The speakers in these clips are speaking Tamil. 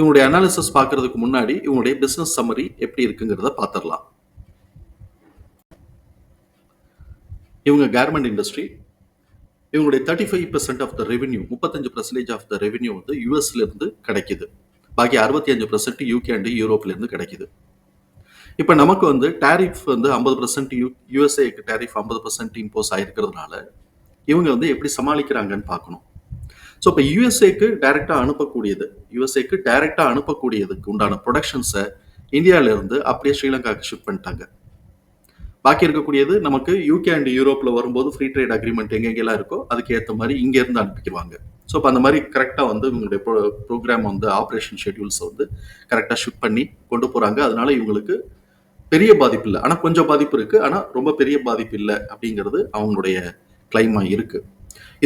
இவங்களுடைய அனாலிசிஸ் பார்க்கறதுக்கு முன்னாடி இவங்களுடைய பிஸ்னஸ் சம்மரி எப்படி இருக்குங்கிறத பார்த்துடலாம். இவங்க கார்மெண்ட் இண்டஸ்ட்ரி இவங்களுடைய thirty five percent of the revenue முப்பத்தஞ்சு பர்சன்டேஜ் ஆஃப் த ரெவென்யூ வந்து யூஎஸ்லேருந்து கிடைக்குது. பாக்கி அறுபத்தி அஞ்சு பர்சன்ட் யூகே அண்ட் யூரோப்லேருந்து கிடைக்குது. இப்போ நமக்கு வந்து டேரிஃப் வந்து ஐம்பது பர்சன்ட் யூ யூஎஸ்ஏக்கு டேரிஃப் ஐம்பது பர்சன்ட் இம்போஸ் ஆகிருக்கிறதுனால இவங்க வந்து எப்படி சமாளிக்கிறாங்கன்னு பார்க்கணும். ஸோ இப்போ யூஎஸ்ஏக்கு டைரெக்டாக அனுப்பக்கூடியது யூஎஸ்ஏக்கு டைரெக்டாக அனுப்பக்கூடியதுக்கு உண்டான ப்ரொடக்ஷன்ஸை இந்தியாவிலேருந்து அப்படியே ஸ்ரீலங்காவுக்கு ஷிஃப்ட் பண்ணிட்டாங்க. பாக்கி இருக்கக்கூடியது நமக்கு யூகே அண்ட் யூரோப்பில் வரும்போது ஃப்ரீ ட்ரேட் அக்ரிமெண்ட் எங்கெங்கெல்லாம் இருக்கோ அதுக்கு ஏற்ற மாதிரி இங்கேருந்து அனுப்பிக்குவாங்க ஸோ இப்போ அந்த மாதிரி கரெக்டாக வந்து இவங்களுடைய ப்ரோ ப்ரோக்ராம் வந்து ஆப்ரேஷன் ஷெட்யூல்ஸை வந்து கரெக்டாக ஷிஃப்ட் பண்ணி கொண்டு போகிறாங்க அதனால இவங்களுக்கு பெரிய பாதிப்பு இல்லை. ஆனால் கொஞ்சம் பாதிப்பு இருக்குது ஆனால் ரொம்ப பெரிய பாதிப்பு இல்லை அப்படிங்கிறது அவங்களுடைய கிளைமாக இருக்குது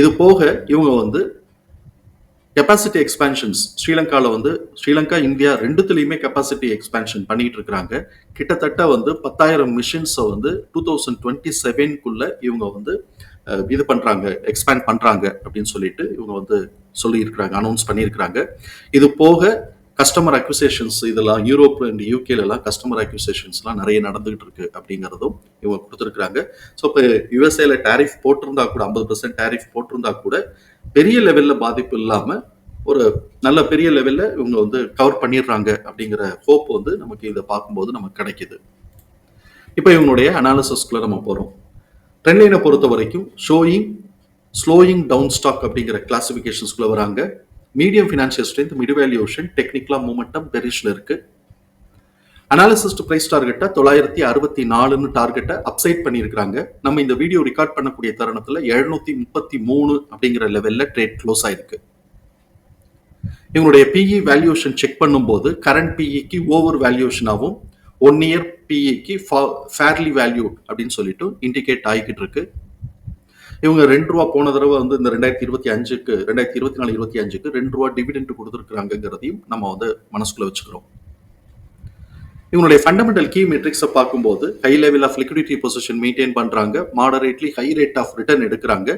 இது போக இவங்க வந்து கெப்பாசிட்டி எக்ஸ்பேன்ஷன்ஸ் ஸ்ரீலங்காவில் வந்து ஸ்ரீலங்கா இந்தியா ரெண்டுத்துலேயுமே கெப்பாசிட்டி எக்ஸ்பேன்ஷன் பண்ணிட்டு இருக்கிறாங்க கிட்டத்தட்ட வந்து பத்தாயிரம் மிஷின்ஸை வந்து டூ தௌசண்ட் டுவெண்ட்டி செவன்குள்ள இவங்க வந்து இது பண்ணுறாங்க எக்ஸ்பேண்ட் பண்ணுறாங்க அப்படின்னு சொல்லிட்டு இவங்க வந்து சொல்லியிருக்கிறாங்க அனௌன்ஸ் பண்ணியிருக்கிறாங்க. இது போக கஸ்டமர் அக்விசேஷன்ஸ் இதெல்லாம் யூரோப் அண்ட் யூகேலலாம் கஸ்டமர் அக்விசேஷன்ஸ்லாம் நிறைய நடந்துகிட்டு இருக்கு அப்படிங்கிறதும் இவங்க கொடுத்துருக்குறாங்க. ஸோ இப்போ யூஎஸ்ஏல டேரிஃப் போட்டிருந்தா கூட ஐம்பது பர்சன்ட் டேரிஃப் போட்டிருந்தா கூட பெரிய லெவலில் பாதிப்பு இல்லாமல் ஒரு நல்ல பெரிய லெவலில் இவங்க வந்து கவர் பண்ணிடுறாங்க அப்படிங்கிற ஹோப் வந்து நமக்கு இதை பார்க்கும்போது நமக்கு கிடைக்குது. இப்போ இவங்களுடைய அனாலிசிஸ்குள்ள நம்ம போகிறோம் ட்ரெண்ட்லைனை பொறுத்த வரைக்கும் ஷோயிங் ஸ்லோயிங் டவுன் ஸ்டாக் அப்படிங்கிற கிளாசிஃபிகேஷன்ஸ்குள்ள வராங்க. Medium financial strength mid valuation டெக்னிக்கலா மூமெண்டம் பெரிஷில் இருக்குது அனாலிசிஸ்ட் பிரைஸ் டார்கெட்டை தொள்ளாயிரத்தி அறுபத்தி நாலுன்னு டார்கெட்டை அப்சைட் பண்ணியிருக்கிறாங்க. நம்ம இந்த வீடியோ ரெக்கார்ட் பண்ணக்கூடிய தருணத்தில் எழுநூத்தி முப்பத்தி மூணு அப்படிங்கிற லெவலில் ட்ரேட் க்ளோஸ் ஆயிருக்கு. இவங்களுடைய பிஇ வேல்யூஷன் செக் பண்ணும்போது கரண்ட் பிஇக்கு ஓவர் வேல்யூஷனாகவும் ஒன் இயர் பிஇக்கு ஃபேர்லி வேல்யூ அப்படின்னு சொல்லிட்டு இண்டிகேட் ஆகிக்கிட்டு இருக்கு. இவங்க ரெண்டு ரூபா போன தடவை வந்து இந்த ரெண்டாயிரத்தி இருபத்தி அஞ்சுக்கு ரெண்டாயிரத்தி இருபத்தி நாலு இருபத்தி அஞ்சுக்கு ரெண்டு ரூபா டிவிடெண்ட் கொடுத்துருக்குறாங்கிறதையும் நம்ம வந்து மனசுக்குள்ள வச்சுக்கிறோம். இவங்களுடைய ஃபண்டமெண்டல் கீ மெட்ரிக்ஸை பார்க்கும்போது high level of liquidity position maintain பண்ணுறாங்க moderately high rate of return எடுக்கிறாங்க.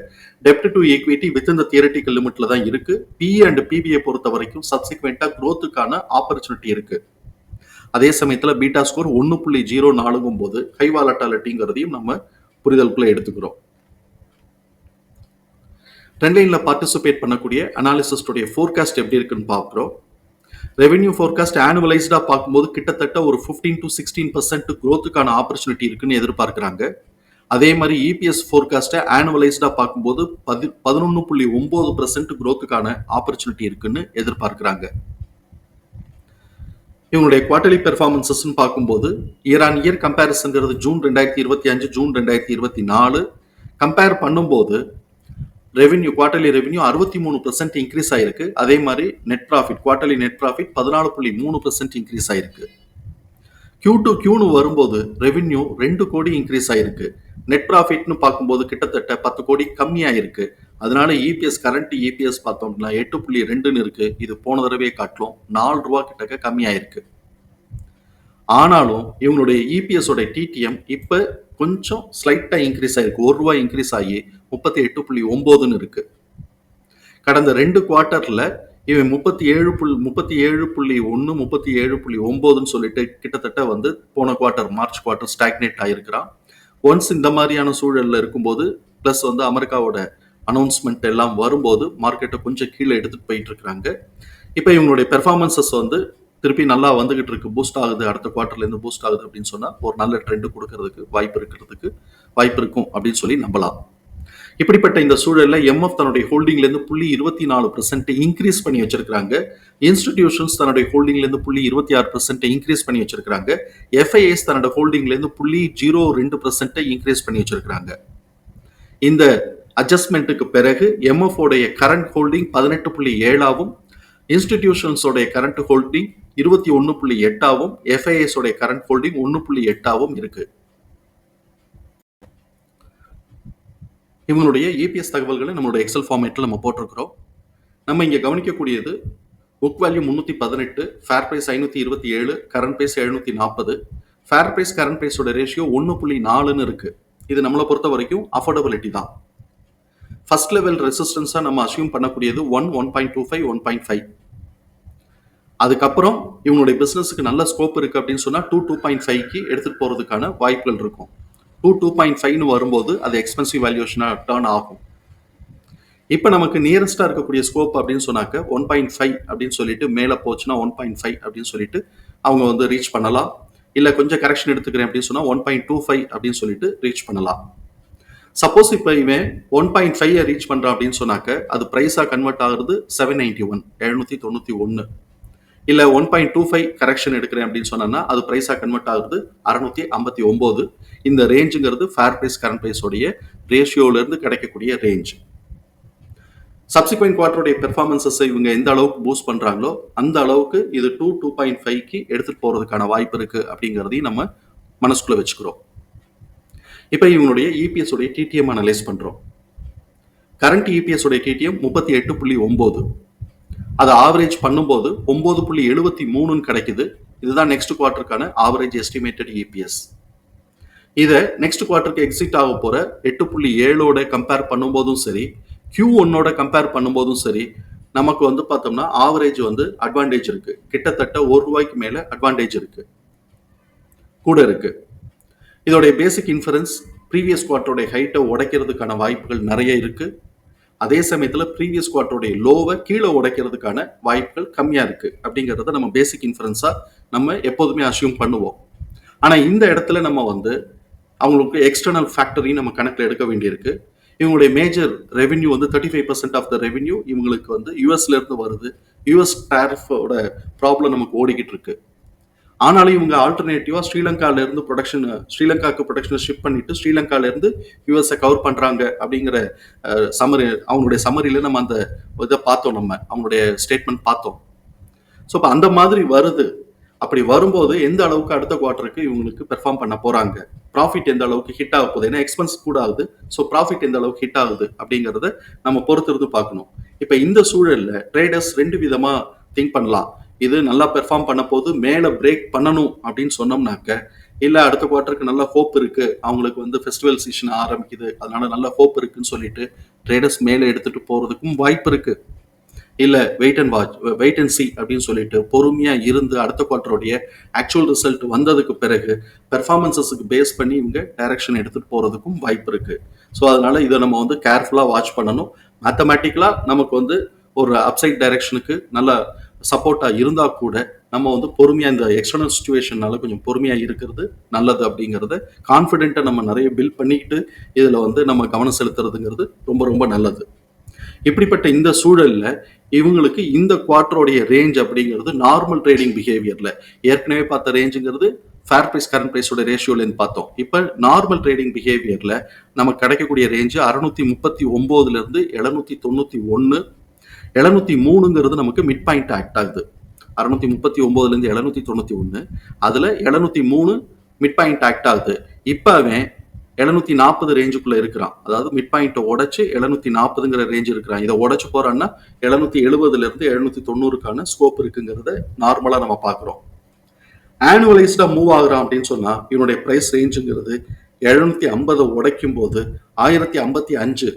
டெப்ட் டு ஈக்விட்டி வித் இந்த தியரட்டிக்கல் லிமிட்ல தான் இருக்கு. பி அண்ட் பிபிஐ பொறுத்த வரைக்கும் சப்சிக்வெண்டா க்ரோத்துக்கான ஆப்பர்ச்சுனிட்டி இருக்கு. அதே சமயத்தில் பீட்டா ஸ்கோர் ஒன்று புள்ளி ஜீரோ நாலுங்கும் போது ஹை வாலட்டாலிட்டிங்கிறதையும் நம்ம புரிதலுக்குள்ள எடுத்துக்கிறோம். ட்ரெண்ட்லைனில் பார்ட்டிசிபேட் பண்ணக்கூடிய அனாலிசிஸ்டுடைய ஃபோர்காஸ்ட் எப்படி இருக்குன்னு பார்க்குறோம். ரெவென்யூ ஃபோர்காஸ்ட் ஆனுவலைஸ்டாக பார்க்கும்போது கிட்டத்தட்ட ஒரு ஃபிஃப்டீன் டு சிக்ஸ்டீன் பர்சன்ட் க்ரோத்துக்கான ஆப்பர்ச்சுனிட்டி இருக்குன்னு எதிர்பார்க்குறாங்க. அதே மாதிரி இபிஎஸ் ஃபோர்காஸ்ட்டை ஆனுவலைஸ்டாக பார்க்கும்போது பதி பதினொன்று புள்ளி ஒம்பது பர்சன்ட் க்ரோத்துக்கான ஆப்பர்ச்சுனிட்டி இருக்குன்னு எதிர்பார்க்குறாங்க. இவங்களுடைய குவார்டர்லி பெர்ஃபார்மன்சஸ்ன்னு பார்க்கும்போது இயர் ஆன் இயர் கம்பேரிசன்கிறது ஜூன் ரெண்டாயிரத்தி இருபத்தி அஞ்சு ஜூன் ரெண்டாயிரத்தி இருபத்தி நாலு. கம்பேர் பண்ணும்போது ரெவென்யூ குவார்டர்லி ரெவென்யூ அறுபத்தி மூணு பர்சன்ட் இன்க்ரீஸ் ஆயிருக்கு. அதே மாதிரி net profit quarterly net profit பதினாலு புள்ளி மூணு பர்சன்ட் இன்க்ரீஸ் ஆயிருக்கு. கியூ டு கியூனு வரும்போது ரெவென்யூ ரெண்டு கோடி இன்க்ரீஸ் ஆயிருக்கு. நெட் ப்ராஃபிட்னு பார்க்கும்போது கிட்டத்தட்ட பத்து கோடி கம்மியாயிருக்கு. அதனால இபிஎஸ் கரண்ட் இபிஎஸ் பார்த்தோம்னா எட்டு புள்ளி ரெண்டுன்னு இருக்கு. இது போன தடவையே காட்டிலும் நாலு ரூபா கிட்டக்க கம்மியாயிருக்கு. ஆனாலும் இவங்களுடைய இபிஎஸோட டிடிஎம் இப்போ கொஞ்சம் ஸ்லைட்டாக இன்க்ரீஸ் ஆயிருக்கு. ஒரு ரூபா இன்க்ரீஸ் ஆகி முப்பத்தி எட்டு புள்ளி ஒம்போதுன்னு இருக்கு. கடந்த ரெண்டு குவார்ட்டர்ல இவன் முப்பத்தி ஏழு புள்ளி முப்பத்தி ஏழு புள்ளி ஒன்று முப்பத்தி ஏழு புள்ளி ஒம்போதுன்னு சொல்லிட்டு கிட்டத்தட்ட வந்து போன குவார்ட்டர் மார்ச் குவார்ட்டர் ஸ்டாக்னேட் ஆயிருக்கிறான் ஒன்ஸ் இந்த மாதிரியான சூழலில் இருக்கும்போது ப்ளஸ் வந்து அமெரிக்காவோட அனௌன்ஸ்மெண்ட் எல்லாம் வரும்போது மார்க்கெட்டை கொஞ்சம் கீழே எடுத்துகிட்டு போயிட்டு இருக்கிறாங்க இப்போ இவங்களுடைய பெர்ஃபார்மன்சஸ் வந்து திருப்பி நல்லா வந்துகிட்டு இருக்கு. பூஸ்ட் ஆகுது அடுத்த குவார்ட்டர்லேருந்து பூஸ்ட் ஆகுது அப்படின்னு சொன்னால் ஒரு நல்ல ட்ரெண்டு கொடுக்கறதுக்கு வாய்ப்பு இருக்கிறதுக்கு வாய்ப்பு இருக்கும் அப்படின்னு சொல்லி நம்பலாம். இப்படிப்பட்ட இந்த சூழலில் எம்எஃப் தன்னுடைய ஹோல்டிங்லேருந்து புள்ளி இருபத்தி நாலு பர்சன்ட் இன்க்ரீஸ் பண்ணி வச்சிருக்காங்க இன்ஸ்டிடியூஷன்ஸ் தன்னுடைய ஹோல்டிங்லேருந்து புள்ளி இருபத்தி ஆறு பர்சன்ட் இன்க்ரீஸ் பண்ணி வச்சிருக்காங்க எஃப்ஐஎஸ் தன்னோட ஹோல்டிங்லேருந்து புள்ளி ஜீரோ ரெண்டு பர்சன்ட்டை இன்க்ரீஸ் பண்ணி வச்சிருக்காங்க இந்த அட்ஜஸ்ட்மெண்ட்டுக்கு பிறகு எம்எஃப் உடைய கரண்ட் ஹோல்டிங் பதினெட்டு புள்ளி ஏழாவும் இன்ஸ்டிடியூஷன்ஸோடைய கரண்ட் ஹோல்டிங் இருபத்தி ஒன்று புள்ளி எட்டாவும் எஃப்ஐஎஸோடைய கரண்ட் ஹோல்டிங் ஒன்று புள்ளி எட்டாவும் இருக்குது இவங்களுடைய இபிஎஸ் தகவல்களை நம்மளுடைய எக்ஸல் ஃபார்மேட்டில் நம்ம போட்டிருக்கிறோம். நம்ம இங்கே கவனிக்கக்கூடியது புக் வேல்யூ முந்நூற்றி பதினெட்டு ஃபேர் ப்ரைஸ் ஐநூற்றி இருபத்தி ஏழு கரண்ட் ப்ரைஸ் எழுநூற்றி நாற்பது. ஃபேர் ப்ரைஸ் கரண்ட் ப்ரைஸோட ரேஷியோ ஒன்று புள்ளி நாலுன்னு இருக்குது இது நம்மளை பொறுத்த வரைக்கும் அஃபோர்டபிலிட்டி தான். ஃபர்ஸ்ட் லெவல் ரெசிஸ்டன்ஸாக நம்ம அசியூம் பண்ணக்கூடியது one one point two five one point five அதுக்கப்புறம் இவங்களுடைய பிஸ்னஸுக்கு நல்ல ஸ்கோப் இருக்குது அப்படின்னு சொன்னால் டூ டூ பாயிண்ட் ஃபைவ்க்கு எடுத்துகிட்டு போகிறதுக்கான வாய்ப்புகள் இருக்கும். டூ டூ பாயிண்ட் ஃபைவ்னு வரும்போது அது எக்ஸ்பென்சிவ் வேல்யூஷனாக டேர்ன் ஆகும். இப்போ நமக்கு நியரஸ்டாக இருக்கக்கூடிய ஸ்கோப் அப்படின்னு சொன்னாக்க ஒன் பாயிண்ட் ஃபைவ் அப்படின்னு சொல்லிட்டு மேலே போச்சுன்னா ஒன் பாயிண்ட் ஃபைவ் அப்படின்னு சொல்லிட்டு அவங்க வந்து ரீச் பண்ணலாம். இல்லை கொஞ்சம் கரெக்ஷன் எடுத்துக்கிறேன் அப்படின்னு சொன்னால் ஒன் பாயிண்ட் டூ ஃபைவ் அப்படின்னு சொல்லிட்டு ரீச் பண்ணலாம். சப்போஸ் இப்போ இவன் ஒன் பாயிண்ட் ஃபைவ் ரீச் பண்ணுறான் அப்படின்னு சொன்னாக்க அது ப்ரைஸாக கன்வெர்ட் ஆகுறது செவன் நைன்டி ஒன் எழுநூற்றி தொண்ணூற்றி ஒன்று இல்லை one point two five correction எடுக்கிறேன் அப்படின்னு சொன்னா அது ப்ரைஸாக கன்வெர்ட் ஆகுது அறுநூத்தி ஐம்பத்தி ஒம்பது. இந்த ரேஞ்சுங்கிறது ஃபேர் ப்ரைஸ் கரண்ட் ப்ரைஸோடைய ரேஷியோலேருந்து கிடைக்கக்கூடிய ரேஞ்ச் சப்சிக்வெண்ட் குவார்டருடைய பெர்ஃபார்மன்சஸ் இவங்க எந்த அளவுக்கு பூஸ்ட் பண்றாங்களோ அந்த அளவுக்கு இது டூ டூ பாயிண்ட் ஃபைவ்க்கு எடுத்துட்டு போறதுக்கான வாய்ப்பு இருக்கு அப்படிங்கிறதையும் நம்ம மனசுக்குள்ள வச்சுக்கிறோம். இப்போ இவங்களுடைய இபிஎஸ் உடைய டிடிஎம் அனலைஸ் பண்றோம். கரண்ட் இபிஎஸ் உடைய டிடிஎம் முப்பத்தி எட்டு புள்ளி ஒன்பது அதை ஆவரேஜ் பண்ணும்போது ஒன்பது புள்ளி எழுபத்தி மூணுன்னு கிடைக்குது. இதுதான் நெக்ஸ்ட் குவார்டருக்கான ஆவரேஜ் எஸ்டிமேட்டட் இபிஎஸ் இதை நெக்ஸ்ட் குவார்ட்டருக்கு எக்ஸிட் ஆக போற எட்டு புள்ளி ஏழோட கம்பேர் பண்ணும்போதும் சரி கியூ ஒன்னோட கம்பேர் பண்ணும்போதும் சரி நமக்கு வந்து பார்த்தோம்னா ஆவரேஜ் வந்து அட்வான்டேஜ் இருக்கு. கிட்டத்தட்ட ஒரு ரூபாய்க்கு மேல அட்வான்டேஜ் இருக்கு. கூட இருக்கு. இதோடைய பேசிக் இன்ஃபரன்ஸ் ப்ரீவியஸ் குவார்ட்டருடைய ஹைட்டை உடைக்கிறதுக்கான வாய்ப்புகள் நிறைய இருக்குது அதே சமயத்தில் ப்ரீவியஸ் குவார்டருடைய லோவை கீழே உடைக்கிறதுக்கான வாய்ப்புகள் கம்மியாக இருக்குது அப்படிங்கிறத நம்ம பேசிக் இன்ஃபரன்ஸாக நம்ம எப்போதுமே அசியூம் பண்ணுவோம். ஆனால் இந்த இடத்துல நம்ம வந்து அவங்களுக்கு எக்ஸ்டர்னல் ஃபேக்டரையும் நம்ம கணக்கில் எடுக்க வேண்டியிருக்கு. இவங்களுடைய மேஜர் ரெவென்யூ வந்து thirty five percent of the revenue இவங்களுக்கு வந்து யூஎஸ்லேருந்து வருது. யூஎஸ் டேரிஃபோட ப்ராப்ளம் நமக்கு ஓடிக்கிட்டு இருக்குது ஆனாலும் இவங்க ஆல்டர்னேட்டிவா ஸ்ரீலங்கால இருந்து ப்ரொடக்ஷன் ஸ்ரீலங்காக்கு ப்ரொடக்ஷனை ஷிப் பண்ணிட்டு ஸ்ரீலங்கால இருந்து யூஎஸ்ஐ கவர் பண்றாங்க அப்படிங்கிற சமரி அவங்களுடைய சமரியில நம்ம அந்த இதை பார்த்தோம் நம்ம. அவங்களுடைய ஸ்டேட்மெண்ட் பார்த்தோம். ஸோ இப்போ அந்த மாதிரி வருது. அப்படி வரும்போது எந்த அளவுக்கு அடுத்த குவார்ட்டருக்கு இவங்களுக்கு பெர்ஃபார்ம் பண்ண போறாங்க? ப்ராஃபிட் எந்த அளவுக்கு ஹிட் ஆக போகுது? ஏன்னா எக்ஸ்பென்ஸ் கூட ஆகுது. ஸோ ப்ராஃபிட் எந்த அளவுக்கு ஹிட் ஆகுது அப்படிங்கிறத நம்ம பொறுத்திருந்து பார்க்கணும். இப்போ இந்த சூழல்ல ட்ரேடர்ஸ் ரெண்டு விதமா திங்க் பண்ணலாம். இது நல்லா பெர்ஃபார்ம் பண்ண போது மேலே பிரேக் பண்ணணும் அப்படின்னு சொன்னோம்னாக்க இல்லை அடுத்த குவார்ட்டருக்கு நல்ல ஹோப் இருக்கு அவங்களுக்கு வந்து ஃபெஸ்டிவல் சீசன் ஆரம்பிக்குது அதனால நல்ல ஹோப் இருக்குன்னு சொல்லிட்டு ட்ரேடர்ஸ் மேலே எடுத்துட்டு போறதுக்கும் வாய்ப்பு இருக்கு. இல்லை wait and watch wait and see அப்படின்னு சொல்லிட்டு பொறுமையாக இருந்து அடுத்த குவார்ட்டருடைய ஆக்சுவல் ரிசல்ட் வந்ததுக்கு பிறகு பெர்ஃபார்மன்சஸுக்கு பேஸ் பண்ணி இவங்க டைரக்ஷன் எடுத்துகிட்டு போகிறதுக்கும் வாய்ப்பு இருக்குது ஸோ அதனால் இதை நம்ம வந்து கேர்ஃபுல்லாக வாட்ச் பண்ணணும். மேத்தமேட்டிக்கலாக நமக்கு வந்து ஒரு அப்சைட் டைரக்ஷனுக்கு நல்ல சப்போர்ட்டாக இருந்தால் கூட நம்ம வந்து பொறுமையாக இந்த எக்ஸ்டர்னல் சுச்சுவேஷனால கொஞ்சம் பொறுமையாக இருக்கிறது நல்லது அப்படிங்கிறத கான்ஃபிடென்ட்டை நம்ம நிறைய பில்ட் பண்ணிக்கிட்டு இதில் வந்து நம்ம கவனம் செலுத்துறதுங்கிறது ரொம்ப ரொம்ப நல்லது. இப்படிப்பட்ட இந்த சூழலில் இவங்களுக்கு இந்த குவார்டருடைய ரேஞ்ச் அப்படிங்கிறது நார்மல் ட்ரேடிங் பிஹேவியரில் ஏற்கனவே பார்த்த ரேஞ்சுங்கிறது ஃபேர் ப்ரைஸ் கரண்ட் ப்ரைஸோட ரேஷியோலேருந்து பார்த்தோம். இப்போ நார்மல் ட்ரேடிங் பிஹேவியரில் நமக்கு கிடைக்கக்கூடிய ரேஞ்சு அறுநூத்தி முப்பத்தி ஒம்போதுலேருந்து எழுநூத்தி தொண்ணூற்றி ஒன்று எழுநூத்தி மூணுங்கிறது நமக்கு மிட் பாயிண்ட் ஆக்ட் ஆகுது. அறுநூத்தி முப்பத்தி ஒன்பதுல இருந்து எழுநூத்தி தொண்ணூத்தி ஒன்று. அதுல எழுநூத்தி மூணு மிட் பாயிண்ட் ஆக்ட் ஆகுது. இப்போ அவன் எழுநூத்தி நாற்பது ரேஞ்சுக்குள்ள இருக்கிறான். அதாவது மிட் பாயிண்ட்டை உடச்சு எழுநூத்தி நாற்பதுங்கிற ரேஞ்ச் இருக்கிறான். இதை உடச்சு போறான்னா எழுநூத்தி எழுபதுல இருந்து எழுநூத்தி தொண்ணூறுக்கான ஸ்கோப் இருக்குங்கிறத நார்மலா நம்ம பாக்குறோம் ஆனுவலைஸ்டா மூவ் ஆகுறான் அப்படின்னு சொன்னா இவனுடைய பிரைஸ் ரேஞ்சுங்கிறது எழுநூத்தி ஐம்பதை உடைக்கும் போது ஆயிரத்தி ஐம்பத்தி அஞ்சு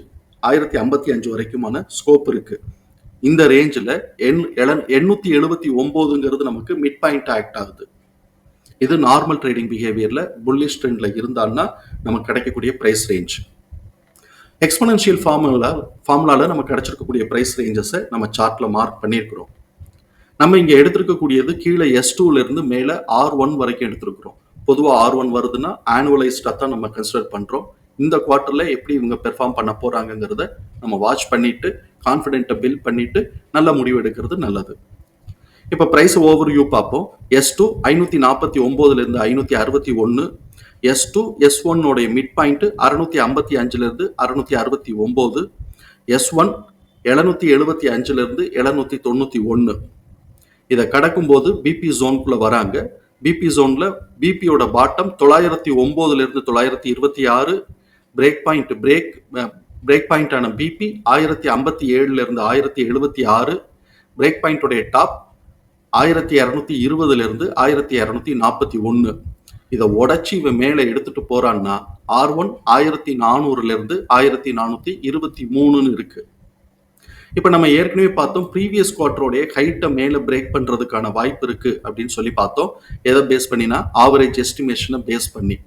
ஆயிரத்தி ஐம்பத்தி அஞ்சு வரைக்குமான ஸ்கோப் இருக்கு. இந்த ரேஞ்சில் எண் எண்ணூத்தி எழுபத்தி ஒன்பதுங்கிறது நமக்கு மிட் பாயிண்ட் ஆக்ட் ஆகுது. இது நார்மல் ட்ரேடிங் பிஹேவியர்ல புல்லிஷ் ட்ரெண்ட்ல இருந்தால்னா நமக்கு கிடைக்கக்கூடிய பிரைஸ் ரேஞ்ச் எக்ஸ்பனன்ஷியல் ஃபார்முலா ஃபார்முலால நமக்கு கிடைச்சிருக்கக்கூடிய பிரைஸ் ரேஞ்சஸை நம்ம சார்ட்ல மார்க் பண்ணியிருக்கிறோம். நம்ம இங்க எடுத்திருக்கக்கூடியது கீழே எஸ் டூல இருந்து ஆர் ஒன் வரைக்கும் எடுத்திருக்கிறோம். பொதுவாக ஆர் ஒன் வருதுன்னா ஆனுவலைஸ்டா தான் நம்ம கன்சிடர் பண்றோம். இந்த குவார்ட்டர்ல எப்படி இவங்க பெர்ஃபார்ம் பண்ண போறாங்கிறத நம்ம வாட்ச் பண்ணிட்டு கான்ஃபிடென்ட்டை பில்ட் பண்ணிட்டு நல்ல முடிவு எடுக்கிறது நல்லது. இப்போ ப்ரைஸ் ஓவர் வியூ பார்ப்போம் எஸ் டூ ஐநூற்றி நாற்பத்தி ஒம்போதுலேருந்து ஐநூற்றி அறுபத்தி ஒன்று எஸ் டூ எஸ் ஒன்னோடைய மிட் பாயிண்ட்டு அறுநூற்றி ஐம்பத்தி அஞ்சுலேருந்து அறுநூத்தி அறுபத்தி ஒம்போது. எஸ் ஒன் எழுநூற்றி எழுபத்தி அஞ்சுலேருந்து எழுநூற்றி தொண்ணூற்றி ஒன்று இதை கடக்கும்போது பிபி ஜோனுக்குள்ள வராங்க. பிபி ஜோனில் பிபியோட பாட்டம் தொள்ளாயிரத்தி ஒம்போதுலேருந்து தொள்ளாயிரத்தி இருபத்தி ஆறு. பிரேக் பாயிண்ட் பிரேக் பிரேக் பாயிண்டான பிபி ஆயிரத்தி ஐம்பத்தி ஏழுல இருந்து ஆயிரத்தி எழுபத்தி ஆறு. பிரேக் பாயிண்டோடைய டாப் ஆயிரத்தி இரநூத்தி இருபதுல இருந்து ஆயிரத்தி இரநூத்தி நாற்பத்தி ஒன்று. இதை உடைச்சி இவன் மேலே எடுத்துட்டு போறான்னா ஆர் ஒன் ஆயிரத்தி நானூறுல இருந்து ஆயிரத்தி நானூற்றி இருபத்தி மூணுன்னு இருக்கு. இப்போ நம்ம ஏற்கனவே பார்த்தோம் ப்ரீவியஸ் குவார்டருடைய ஹைட்டை மேலே பிரேக் பண்ணுறதுக்கான வாய்ப்பு இருக்கு அப்படின்னு சொல்லி பார்த்தோம். எதை பேஸ் பண்ணினா ஆவரேஜ் எஸ்டிமேஷனை பேஸ் பண்ணி.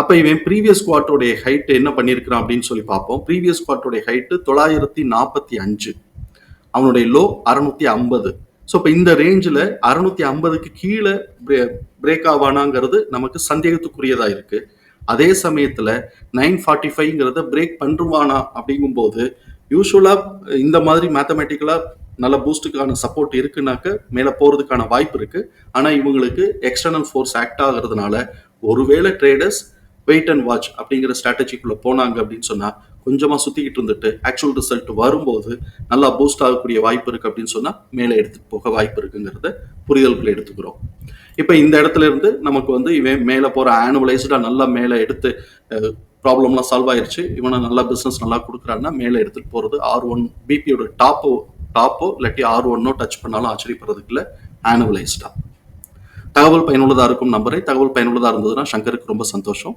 அப்போ இவன் ப்ரீவியஸ் குவார்டருடைய ஹைட் என்ன பண்ணியிருக்கிறான் அப்படின்னு சொல்லி பார்ப்போம். ப்ரீவியஸ் குவார்டருடைய ஹைட்டு தொள்ளாயிரத்தி நாற்பத்தி அஞ்சு. அவனுடைய லோ அறுநூத்தி ஐம்பது. ஸோ இப்போ இந்த ரேஞ்சில் அறுநூத்தி ஐம்பதுக்கு கீழே பிரேக் ஆவானாங்கிறது நமக்கு சந்தேகத்துக்குரியதாக இருக்குது அதே சமயத்தில் நைன் ஃபார்ட்டி ஃபைவ்ங்கிறத பிரேக் பண்ணுவானா அப்படிங்கும்போது யூஸ்வலாக இந்த மாதிரி மேத்தமெட்டிக்கலாக நல்ல பூஸ்ட்டுக்கான சப்போர்ட் இருக்குனாக்க மேலே போகிறதுக்கான வாய்ப்பு இருக்குது ஆனால் இவங்களுக்கு எக்ஸ்டர்னல் ஃபோர்ஸ் ஆக்ட் ஆகிறதுனால ஒருவேளை ட்ரேடர்ஸ் வெயிட் அண்ட் வாட்ச் அப்படிங்கிற ஸ்ட்ராட்டஜிக்குள்ளே போனாங்க அப்படின்னு சொன்னால் கொஞ்சமாக சுற்றிக்கிட்டு இருந்துட்டு ஆக்சுவல் ரிசல்ட் வரும்போது நல்லா பூஸ்ட் ஆகக்கூடிய வாய்ப்பு இருக்குது அப்படின்னு சொன்னால் மேலே எடுத்துகிட்டு போக வாய்ப்பு இருக்குங்கிறத புரிதல்களை எடுத்துக்கிறோம். இப்போ இந்த இடத்துல இருந்து நமக்கு வந்து இவன் மேலே போகிற ஆனுவலைஸ்டாக நல்லா மேலே எடுத்து ப்ராப்ளம்லாம் சால்வ் ஆயிடுச்சு இவனை நல்லா பிஸ்னஸ் நல்லா கொடுக்குறான்னா மேலே எடுத்துகிட்டு போகிறது ஆர் ஒன் பிபியோட டாப்போ டாப்போ இல்லாட்டி ஆர் ஒன்னோ டச் பண்ணாலும் ஆச்சரியப்படுறதுக்கு இல்லை ஆனுவலைஸ்டாக தகவல் பயனுள்ளதாக இருக்கும் நம்பரை. தகவல் பயனுள்ளதாக இருந்ததுன்னா சங்கருக்கு ரொம்ப சந்தோஷம்.